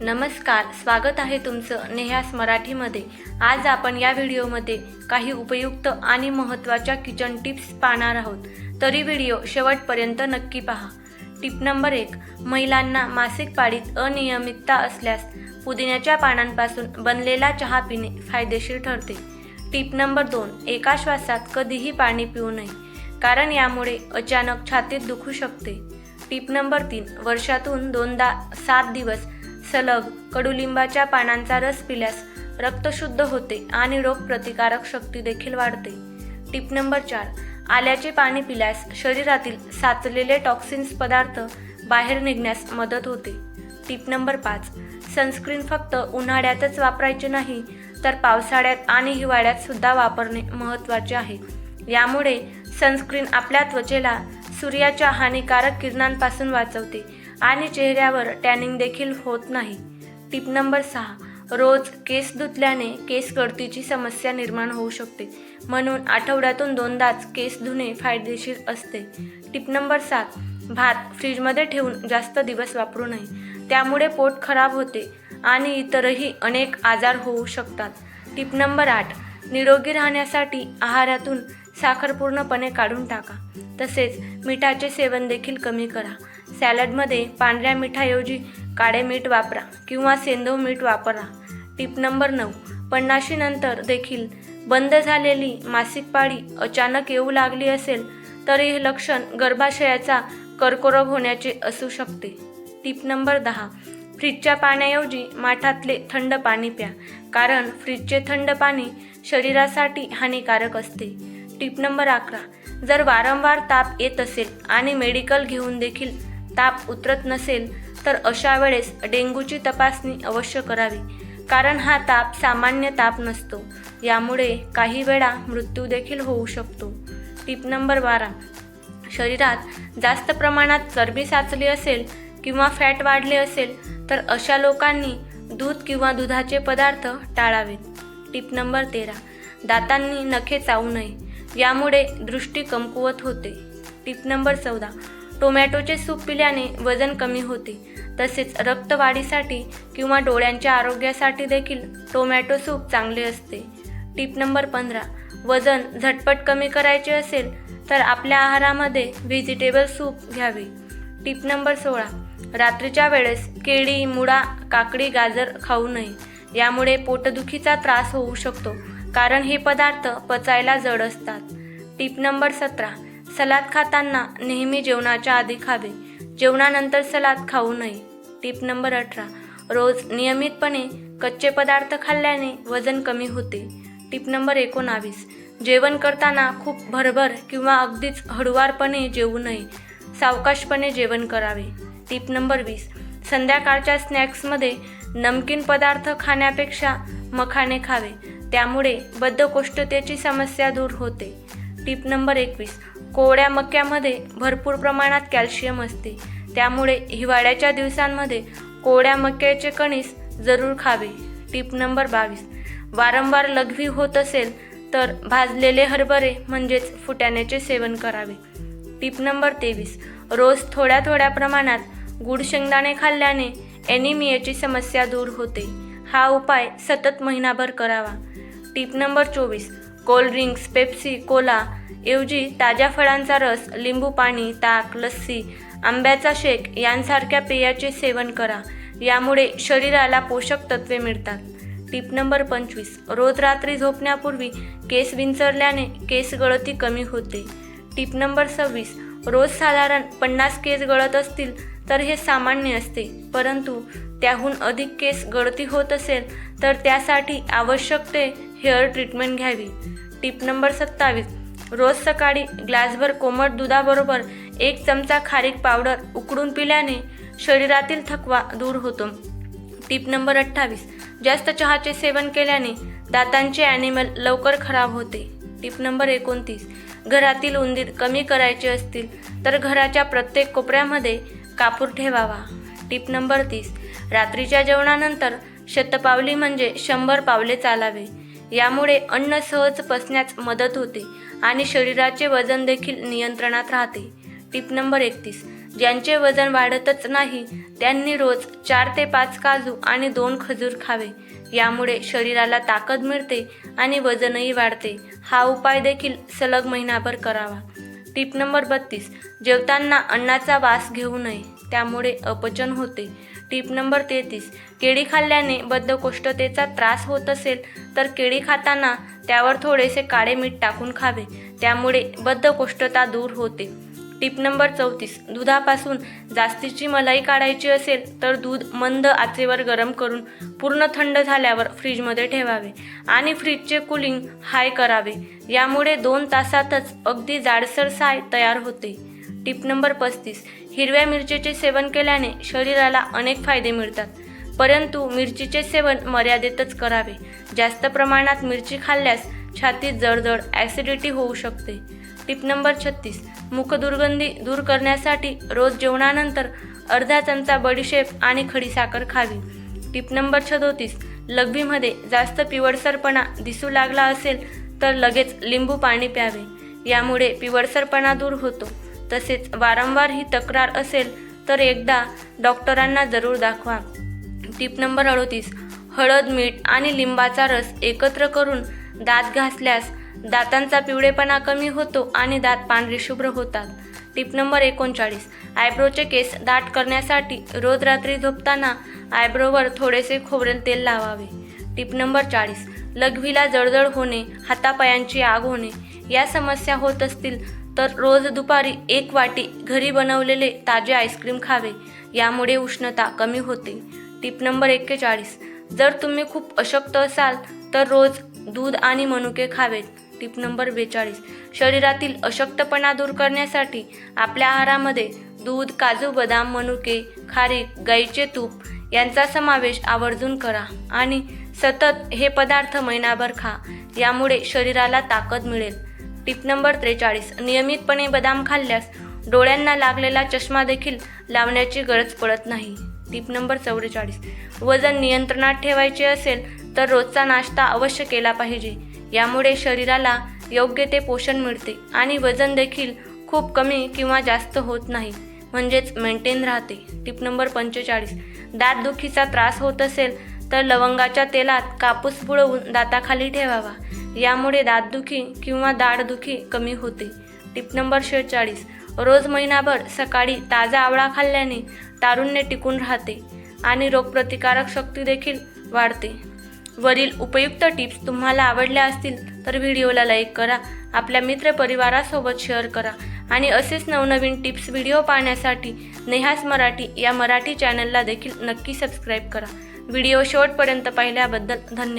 नमस्कार स्वागत आहे तुमचं नेहास मराठीमध्ये. आज आपण या व्हिडिओमध्ये काही उपयुक्त आणि महत्त्वाच्या किचन टिप्स पाहणार आहोत. तरी व्हिडिओ शेवटपर्यंत नक्की पहा. टिप नंबर एक महिलांना मासिक पाळीत अनियमितता असल्यास पुदिन्याच्या पानांपासून बनलेला चहा पिणे फायदेशीर ठरते. टिप नंबर दोन एका श्वासात कधीही पाणी पिऊ नये कारण यामुळे अचानक छातीत दुखू शकते. टिप नंबर तीन वर्षातून दोनदा सात दिवस सलग कडुलिंबाच्या पानांचा रस पिल्यास रक्त शुद्ध होते आणि रोगप्रतिकारक शक्ती देखील वाढते. टिप नंबर चार. आल्याचे पाणी पिल्यास शरीरातील साचलेले टॉक्सिन्स पदार्थ बाहेर निघण्यास मदत होते. टिप नंबर पाच. सनस्क्रीन फक्त उन्हाळ्यातच वापरायचे नाही तर पावसाळ्यात आणि हिवाळ्यात सुद्धा वापरणे महत्त्वाचे आहे. यामुळे सनस्क्रीन आपल्या त्वचेला सूर्याच्या हानिकारक किरणांपासून वाचवते. आणि चेहऱ्यावर टॅनिंग देखील होत नाही. टिप नंबर सहा रोज केस धुतल्याने केस गळतीची समस्या निर्माण होऊ शकते. म्हणून आठवड्यातून दोनदाच केस धुणे फायदेशीर असते. टिप नंबर सात भात फ्रीजमध्ये ठेवून जास्त दिवस वापरू नये. त्यामुळे पोट खराब होते आणि इतरही अनेक आजार होऊ शकतात. टिप नंबर आठ निरोगी राहण्यासाठी आहारातून साखर पूर्णपणे काढून टाका. तसेच मिठाचे सेवन देखील कमी करा. सॅलडमध्ये पांढऱ्या मिठाऐवजी काळे मीठ वापरा किंवा सेंधव मीठ वापरा. टिप नंबर नऊ पन्नाशीनंतर देखील बंद झालेली मासिक पाळी अचानक येऊ लागली असेल तर हे लक्षण गर्भाशयाचा कर्करोग होण्याचे असू शकते. टिप नंबर दहा फ्रीजच्या पाण्याऐवजी माठातले थंड पाणी प्या कारण फ्रीजचे थंड पाणी शरीरासाठी हानिकारक असते. टिप नंबर अकरा जर वारंवार ताप येत असेल आणि मेडिकल घेऊन देखील ताप उतरत नसेल तर अशा वेळेस डेंग्यूची तपासणी अवश्य करावी कारण हा ताप सामान्य ताप नसतो. यामुळे काही वेळा मृत्यू देखील होऊ शकतो. टिप नंबर बारा. शरीरात जास्त प्रमाणात चरबी साचली असेल किंवा फॅट वाढले असेल तर अशा लोकांनी दूध किंवा दुधाचे पदार्थ टाळावेत. टिप नंबर तेरा. दातांनी नखे चावू नये. यामुळे दृष्टी कमकुवत होते. टिप नंबर चौदा. टोमॅटोचे सूप पिल्याने वजन कमी होते. तसेच रक्तवाढीसाठी किंवा डोळ्यांच्या आरोग्यासाठी देखील टोमॅटो सूप चांगले असते. टिप नंबर पंधरा. वजन झटपट कमी करायचे असेल तर आपल्या आहारामध्ये व्हेजिटेबल सूप घ्यावे. टिप नंबर सोळा. रात्रीच्या वेळेस केळी मुळा काकडी गाजर खाऊ नये. यामुळे पोटदुखीचा त्रास होऊ शकतो कारण हे पदार्थ पचायला जड असतात. टिप नंबर सतरा. सलाद खाताना नेहमी जेवणाच्या आधी खावे. जेवणानंतर सलाद खाऊ नये. टिप नंबर अठरा. रोज नियमितपणे कच्चे पदार्थ खाल्ल्याने वजन कमी होते. टिप नंबर एकोणावीस. जेवण करताना खूप भरभर किंवा अगदीच हळुवारपणे जेवू नये. सावकाशपणे जेवण करावे. टिप नंबर वीस. संध्याकाळच्या स्नॅक्समध्ये नमकीन पदार्थ खाण्यापेक्षा मखाणे खावे. त्यामुळे बद्धकोष्ठतेची समस्या दूर होते. टिप नंबर एकवीस. कोवळ्या मक्यामध्ये भरपूर प्रमाणात कॅल्शियम असते. त्यामुळे हिवाळ्याच्या दिवसांमध्ये कोवळ्या मक्याचे कणीस जरूर खावे. टिप नंबर बावीस. वारंवार लघवी होत असेल तर भाजलेले हरभरे म्हणजेच फुटाण्याचे सेवन करावे. टिप नंबर तेवीस. रोज थोड्या थोड्या प्रमाणात गुड शेंगदाणे खाल्ल्याने ॲनिमियाची समस्या दूर होते. हा उपाय सतत महिनाभर करावा. टिप नंबर चोवीस. कोल्ड्रिंक्स पेप्सी कोला ऐवजी ताज्या फळांचा रस लिंबू पाणी ताक लस्सी आंब्याचा शेक यांसारख्या पेयाचे सेवन करा. यामुळे शरीराला पोषक तत्वे मिळतात. टिप नंबर पंचवीस. रोज रात्री झोपण्यापूर्वी केस विंचरल्याने केस गळती कमी होते. टिप नंबर सव्वीस. रोज साधारण पन्नास केस गळत असतील तर हे सामान्य असते. परंतु त्याहून अधिक केस गळती होत असेल तर त्यासाठी आवश्यक ते हेअर ट्रीटमेंट घ्यावी. टिप नंबर सत्तावीस. रोज सकाळी ग्लासभर कोमट दुधाबरोबर एक चमचा खारीक पावडर उकडून पिल्याने शरीरातील थकवा दूर होतो. टिप नंबर अठ्ठावीस. जास्त चहाचे सेवन केल्याने दातांचे ॲनिमल लवकर खराब होते. टिप नंबर एकोणतीस. घरातील उंदीर कमी करायचे असतील तर घराच्या प्रत्येक कोपऱ्यामध्ये कापूर ठेवावा. टिप नंबर तीस. रात्रीच्या जेवणानंतर शतपावली म्हणजे शंभर पावले चालावे. यामुळे अन्न सहज पचण्यास मदत होते आणि शरीराचे वजन देखील नियंत्रणात राहते. टिप नंबर एकतीस. ज्यांचे वजन वाढतच नाही त्यांनी रोज चार ते पाच काजू आणि दोन खजूर खावे. यामुळे शरीराला ताकद मिळते आणि वजनही वाढते. हा उपाय देखील सलग महिनाभर करावा. टिप नंबर बत्तीस. जेवताना अन्नाचा वास घेऊ नये. त्यामुळे अपचन होते. टिप नंबर तेहतीस. केळी खाल्ल्याने बद्धकोष्ठतेचा त्रास होत असेल तर केळी खाताना त्यावर थोडेसे काळे मीठ टाकून खावे. त्यामुळे बद्धकोष्ठता दूर होते. टिप नंबर चौतीस. दुधापासून जास्तीची मलाई काढायची असेल तर दूध मंद आचेवर गरम करून पूर्ण थंड झाल्यावर फ्रीजमध्ये ठेवावे आणि फ्रीजचे कूलिंग हाय करावे. यामुळे दोन तासातच अगदी जाडसर साय तयार होते. टिप नंबर पस्तीस. हिरव्या मिरचीचे सेवन केल्याने शरीराला अनेक फायदे मिळतात. परंतु मिरचीचे सेवन मर्यादेतच करावे. जास्त प्रमाणात मिरची खाल्ल्यास छातीत जळजळ ॲसिडिटी होऊ शकते. टिप नंबर छत्तीस. मुखदुर्गंधी दूर करण्यासाठी रोज जेवणानंतर अर्धा चमचा बडीशेप आणि खडीसाखर खावी. टिप नंबर छदोतीस लघवीमध्ये जास्त पिवळसरपणा दिसू लागला असेल तर लगेच लिंबू पाणी प्यावे. यामुळे पिवळसरपणा दूर होतो. तसेच वारंवार ही तक्रार असेल तर एकदा डॉक्टरांना जरूर दाखवा. टिप नंबर अडोतीस. हळद मीठ आणि लिंबाचा रस एकत्र करून दात घासल्यास दातांचा पिवळेपणा कमी होतो आणि दात पांढरे शुभ्र होतात. टिप नंबर एकोणचाळीस. आयब्रोचे केस दाट करण्यासाठी रोज रात्री झोपताना आयब्रोवर थोडेसे खोबरेल तेल लावावे. टिप नंबर चाळीस. लघवीला जळजळ होणे हातापायांची आग होणे या समस्या होत असतील तर रोज दुपारी एक वाटी घरी बनवलेले ताजे आईस्क्रीम खावे यामुळे उष्णता कमी होते. टिप नंबर एक्केचाळीस. जर तुम्ही खूप अशक्त असाल तर रोज दूध आणि मनुके खावेत. टिप नंबर बेचाळीस. शरीरातील अशक्तपणा दूर करण्यासाठी आपल्या आहारामध्ये दूध काजू बदाम मनुके खारीक गाईचे तूप यांचा समावेश आवर्जून करा आणि सतत हे पदार्थ महिनाभर खा. यामुळे शरीराला ताकद मिळेल. टिप नंबर त्रेचाळीस. नियमितपणे बदाम खाल्ल्यास डोळ्यांना लागलेला चष्मा देखील लावण्याची गरज पडत नाही. टिप नंबर चौवेचाळीस. वजन नियंत्रणात ठेवायचे असेल तर रोजचा नाश्ता अवश्य केला पाहिजे. यामुळे शरीराला योग्य ते पोषण मिळते आणि वजन देखील खूप कमी किंवा जास्त होत नाही. म्हणजेच मेंटेन राहते. टिप नंबर पंचेचाळीस. दातदुखीचा त्रास होत असेल तर लवंगाच्या तेलात कापूस बुडवून दाताखाली ठेवावा. यामुळे दातदुखी किंवा दाढदुखी कमी होते. टिप नंबर शेहेचाळीस. रोज महिनाभर सकाळी ताजा आवळा खाल्ल्याने तारुण्य टिकून राहते आणि रोगप्रतिकारक शक्ती देखील वाढते. वरील उपयुक्त टिप्स तुम्हाला आवडल्या असतील तर व्हिडिओला लाईक करा आपल्या मित्रपरिवारासोबत शेअर करा आणि असेच नवनवीन टिप्स व्हिडिओ पाहण्यासाठी नेहास मराठी या मराठी चॅनलला देखील नक्की सबस्क्राईब करा. व्हिडिओ शेवटपर्यंत पाहिल्याबद्दल धन्यवाद.